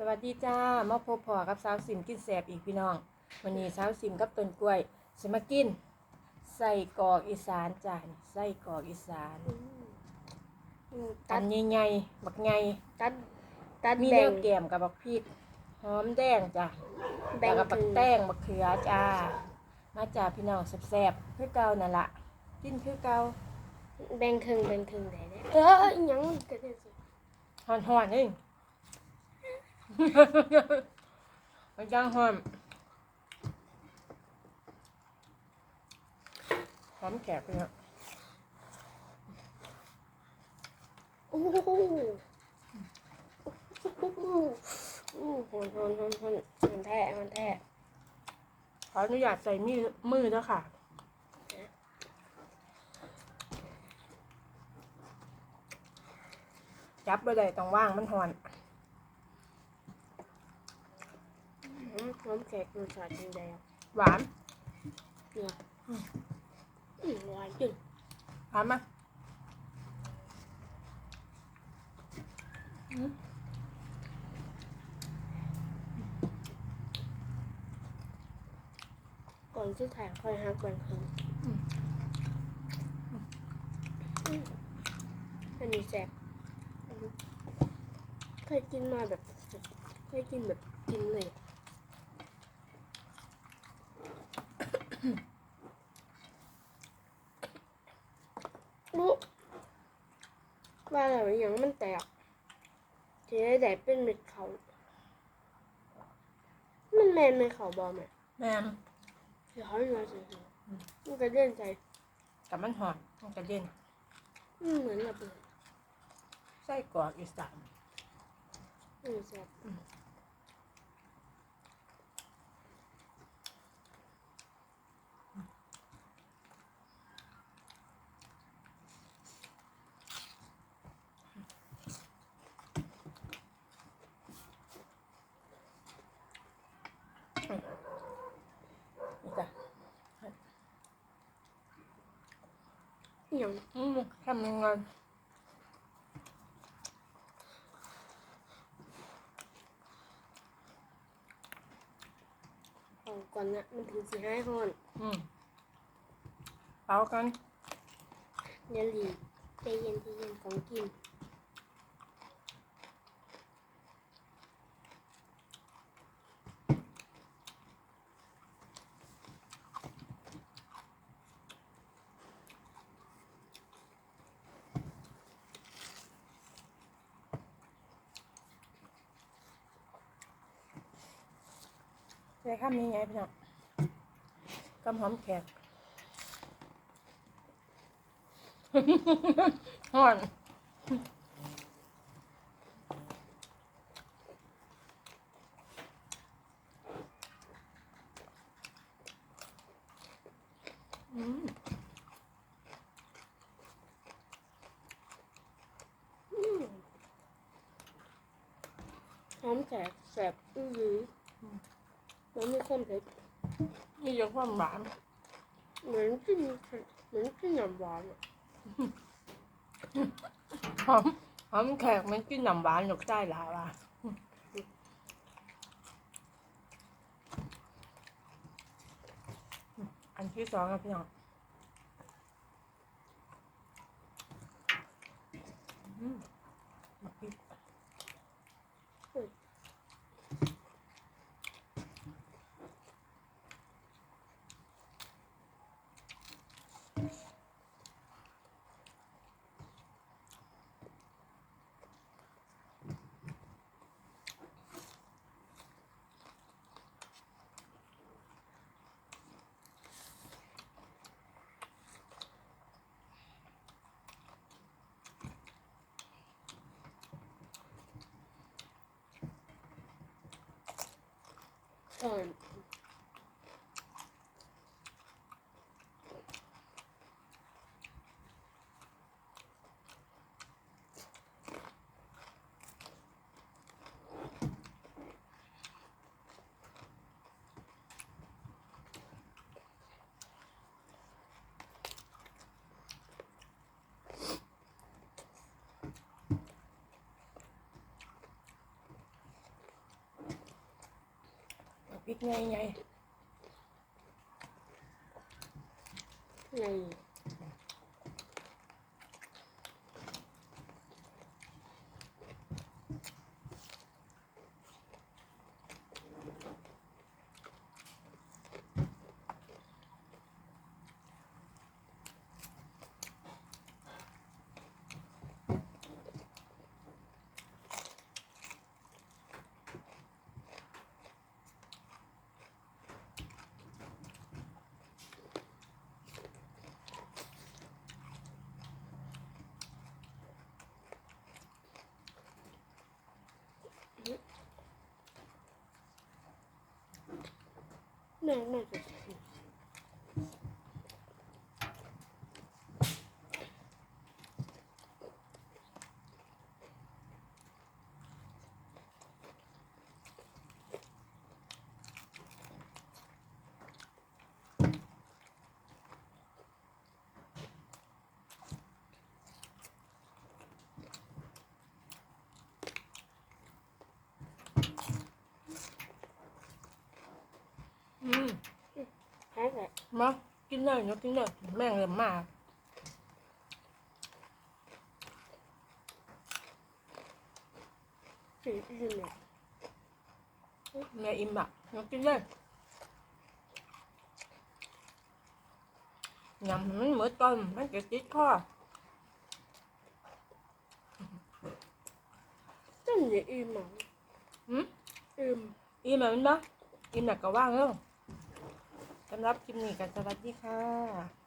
สวัสดีจ้ามาพบพอกับสาวสิมกินแสบอีกพี่น้องวันนี้สาวสิมกับต้นกล้วยสิมากินใส่กรอกอีสานจ้านี่ใส่กรอกอีสานอืมตัตันดใหญ่ๆบักใหญ่ตัดตัดมีแบ่แนงวแกมกับบักพริกหอมแดงจ้ะแบ่แล้วงก็บัคกรึ่งแต้งบักเขือจ้ามาจ้าพี่น้องแซ่บๆคือเก่านั่นละกินคือเก่าแบ่งครึ่งแบ่งครึ่งได้เด้เอออิหยังเกิดขึ้นสิหอนๆเอง มันจังหอมหอมแขกพี่น้องโอ้โหโอ้โหโอ้โหอนฮอนฮอนมันแท้มันแท้ขออนุญาตใส่มือมือแล้วค่ะจับไปได้ต้องว่างมันหอน ห อมหอมแขกรสชาติดีแล้วหวานเนี่ยอืมหวานจึงหวานไหมก่อนที่ถ่ายค่อยหักแบ่งครึ่งอืมอันนี้แซ่บอืมเคยกินมาแบบเคยกินแบบกินเลย รู้ว่าอะไรอย่างมันแตกจะได้แต่เป็นเม็ดเขา มันแมนเม็ดเขาบอมไหมแม่มเดี๋ยวเขาอยู่สิมันกระเด็นใจกับมันหอนมันกระเด็นอืมเหมือนระเบิดไส้กรอกอีสานอืมแซ่บนี่จ้ะ อหย่างอืมทำยังไงของก่อนนะมันถึงสีให้ฮอนอืมเป่ากันอย่าหลีกใจเย็นใจเย็นของกิน ใส่ข้ามยังไงพี่น้องกำหอมแขกห่อนหอมแสบแสบอื้อ มันมีความเผ็ดนี่ยังความหวานเหมือนกินเหมือนกินน้ำหวานอะหอมหอมแขกมันกินน้ำหวานหนกได้หลายว่ะอันที่สองครับพี่น้องอืมบักพริก อ่ อนพริกไงไง ไงแม่แม่จะ อืม แพ้แหละ มากินเลยเนาะกินเลยแม่งเลยมากสีอื่นเนี่ยแม่อิ่มอะเนาะกินเลยยำมันเหมือนต้นมันจะติดคอนั่นเนี่ยอิ่มอะอืมอิ่มอิ่มแบบนั้นปะอิ่มแบบก็ว่างแล้ว สำหรับคลิปนี้กันสวัสดีค่ะ